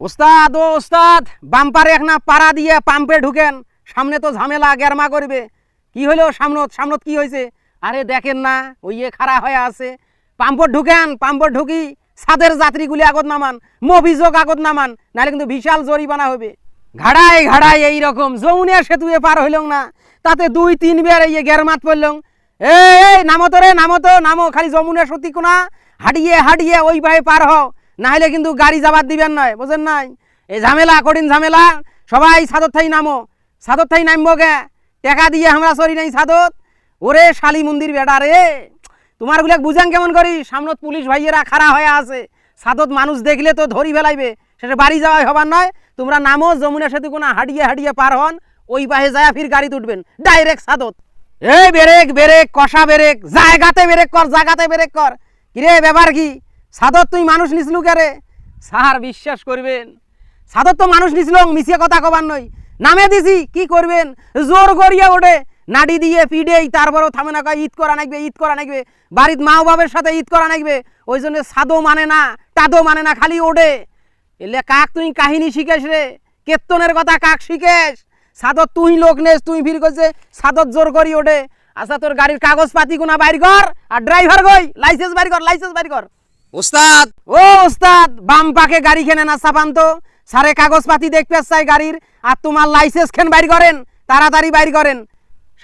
ওস্তাদ, ও ওস্তাদ, বাম্পারে এক না পাড়া দিয়ে পাম্পে ঢুকেন, সামনে তো ঝামেলা, গেরমা করবে। কি হইল সামনত? সামনত কি হয়েছে আরে দেখেন না, ওই এ খাড়া হয়ে আছে। পাম্পর ঢুকেন পাম্পর ঢুকি ছাদের যাত্রীগুলি আগত নামান মভিযোগ আগত নামান, নাহলে কিন্তু বিশাল জরিমানা হবে। ঘাড়ায় ঘাড়ায় এইরকম যমুনিয়া সেতুয়ে পার হইল না। তাতে দুই তিনবার এই গেরমাত পড়লং এই নামো রে, নামো তো, নামো, খালি যমুনিয়া সত্যি কোনা হাঁটিয়ে হাঁটিয়ে ওই ভাই পার হও। নাহলে কিন্তু গাড়ি যাবার দিবেন নয়, বোঝেন নাই? এই ঝামেলা, কঠিন ঝামেলা। সবাই সাদত থাই নামো। সাদত থাই নামবো গে। টেকা দিয়ে আমরা সরি নাই সাদত। ওরে শালি মন্দির বেটা রে। তোমারগুলো বুঝান কেমন করি? সামনত পুলিশ ভাইয়েরা খাড়া হয়ে আছে। সাদত মানুষ দেখলে তো ধরি ফেলাইবে। সেটা বাড়ি যাওয়াই হবার নয়। তোমরা নামো, যমুনা সেতু কোনা হাঁটিয়ে হাঁটিয়ে পার হন। ওই পাহে যায় ফির গাড়ি তুটবেন। ডাইরেক্ট সাদত। এই বেরেক বেরেক, কষা বেরেক। জায়গাতে বেরেক কর, জায়গাতে বেরেক কর। কিরে, ব্যাপার কি? সাদত তুই মানুষ নিসলু কে রে স্যার, বিশ্বাস করবেন। সাদত তো মানুষ নিছিল মিশিয়ে কথা কবার নই নামে দিছি, কি করবেন? জোর করিয়া ওঠে। নাডি দিয়ে পিডেই তারপরও থামে না ঈদ করা নাকবে, ঈদ করা নাকবে। বাড়ির মা বাবের সাথে ঈদ করা নাকবে। ওই জন্য সাদো মানে না টাদো মানে না, খালি ওঠে। এলে কাক তুই কাহিনী শিখেস রে? কেত্তনের কথা কাক শিখেস? সাদত তুই লোক নেস, তুই ভিড় করছে, সাদত জোর করি ওঠে। আচ্ছা তোর গাড়ির কাগজ পাতি কোনা বাইর কর, আর ড্রাইভার গই লাইসেন্স বাইর কর লাইসেন্স বাইর কর। ওস্তাদ! ও ওস্তাদ, বাম পাকে গাড়ি কেনে না সাপান তো? সারে কাগজ পাতি দেখতে চাই গাড়ির, আর তোমার লাইসেন্স খেন বাইর করেন? তাড়াতাড়ি বাইর করেন।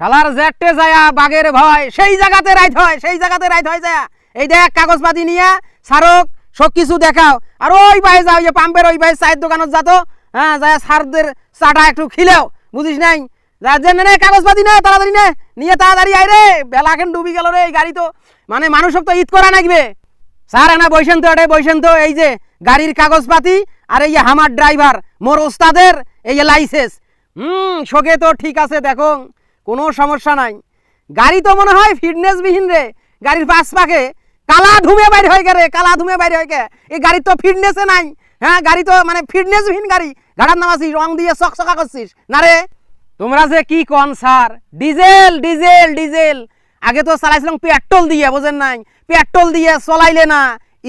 শালার জ্যাটে যায়া বাগের ভয়, সেই জায়গাতে রাইত হয়, সেই জায়গাতে রাইত হয় যায়। এই দেখ, কাগজ পাতি নিয়ে সারক সব কিছু দেখাও। আর ওই পায়ে যাও যে পাম্পের ওই পায়ে চায়ের দোকানত যাতো হ্যাঁ যায় সারদের চাটা একটু খিলেও, বুঝিস নাই? যা যে নে, কাগজ পাতি নে, তাড়াতাড়ি নে। নিয়ে তাড়াতাড়ি আয় রে বেলাখান ডুবি গেল রে এই গাড়ি তো। মানে মানুষক তো ঈদ করা নাকবে স্যার না বৈশেন তো, এটাই বৈশেন তো, এই যে গাড়ির কাগজপাতি আর এই যে আমার ড্রাইভার, মোর ওস্তাদের, এই যে লাইসেন্স। হুম শোকে তো ঠিক আছে, দেখো, কোনো সমস্যা নাই। গাড়ি তো মনে হয় ফিটনেস বিহীন রে, গাড়ির পাশ পাকে। কালা ধুমে বাইরে হয়ে গেলে কালা ধুমে বাইরে হয়ে গে এই গাড়ির তো ফিটনেসে নাই হ্যাঁ গাড়ি তো মানে ফিটনেস বিহীন গাড়ি। গাড়ার নামাছিস রং দিয়ে চকচকা করছিস। না রে, তোমরা যে কি কন, স্যার? Diesel diesel diesel. আগে তো চালাইছিলাম পেট্রোল দিয়ে, বোঝেন নাই? পেট্রোল দিয়ে চলাইলে না,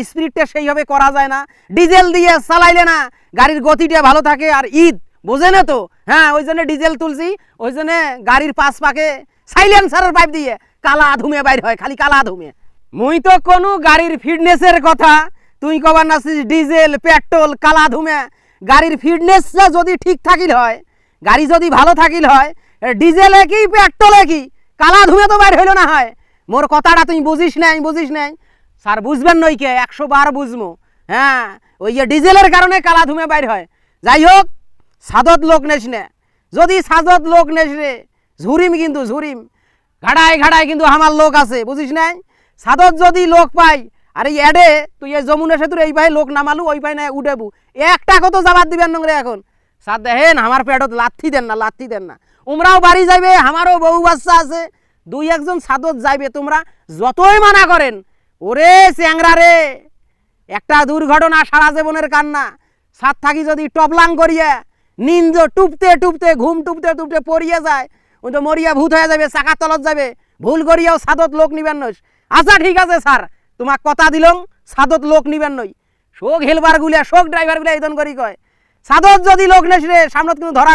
স্পিডটা সেইভাবে করা যায় না। ডিজেল দিয়ে চালাইলে না, গাড়ির গতিটা ভালো থাকে আর ঈদ বোঝে না তো? হ্যাঁ ওই জন্য ডিজেল তুলছি, ওই জন্য গাড়ির পাশ পাকে সাইলেন্সারের পাইপ দিয়ে কালা ধুমে বাইর হয়, খালি কালা ধুমে। মুই তো কোনো গাড়ির ফিটনেসের কথা, তুই কবার নাছিস ডিজেল, পেট্রোল, কালা ধুমে। গাড়ির ফিটনেসটা যদি ঠিক থাকিল হয়, গাড়ি যদি ভালো থাকিল হয়, ডিজেলে কি পেট্রোলে কি কালা ধুমে তো বাইর হইল না হয়। মোর কথাটা তুই বুঝিস নাই বুঝিস নাই। স্যার বুঝবেন নই কে? একশো বার বুঝব হ্যাঁ ওই যে ডিজেলের কারণে কালা ধুমে বাইর হয়। যাই হোক, সাদত লোক নেস নে। যদি সাদত লোক নেস রে, ঝুরিম কিন্তু ঝুরিম। ঘাড়ায় ঘাড়ায় কিন্তু আমার লোক আছে, বুঝিস নাই? সাদত যদি লোক পাই, আর এই এডে তুই এই যমুনা সেতুর এই ভাই লোক নামালু, ওই ভাই না উঠেবু। একটা কত যাবার দিবেন নংরে এখন? সাদ দেখেন, আমার পেটত লাথি দেন না, লাথি দেন না। উমরাও বাড়ি যাইবে, আমারও বউ বাচ্চা আছে। দুই একজন সাদত যাইবে, তোমরা যতই মানা করেন। ওরে চ্যাংরা রে, একটা দুর্ঘটনা সারা জীবনের কান্না। সাত থাকি যদি টপলাং করিয়া, নিন্দ টুপতে টুপতে, ঘুম টুপতে টুপতে পড়িয়ে যায়, ওই তো মরিয়া ভূত হয়ে যাবে, চাকা তলত যাবে। ভুল করিয়াও সাদত লোক নিবেন নই। আচ্ছা ঠিক আছে, স্যার, তোমাক কথা দিলং সাদত লোক নিবেন নই। শোক হেলবার গুলিয়া, শোক ড্রাইভার গুলিয়া এই করি কয়। সাদত যদি লোক নেস রে সামনত কিন্তু ধরা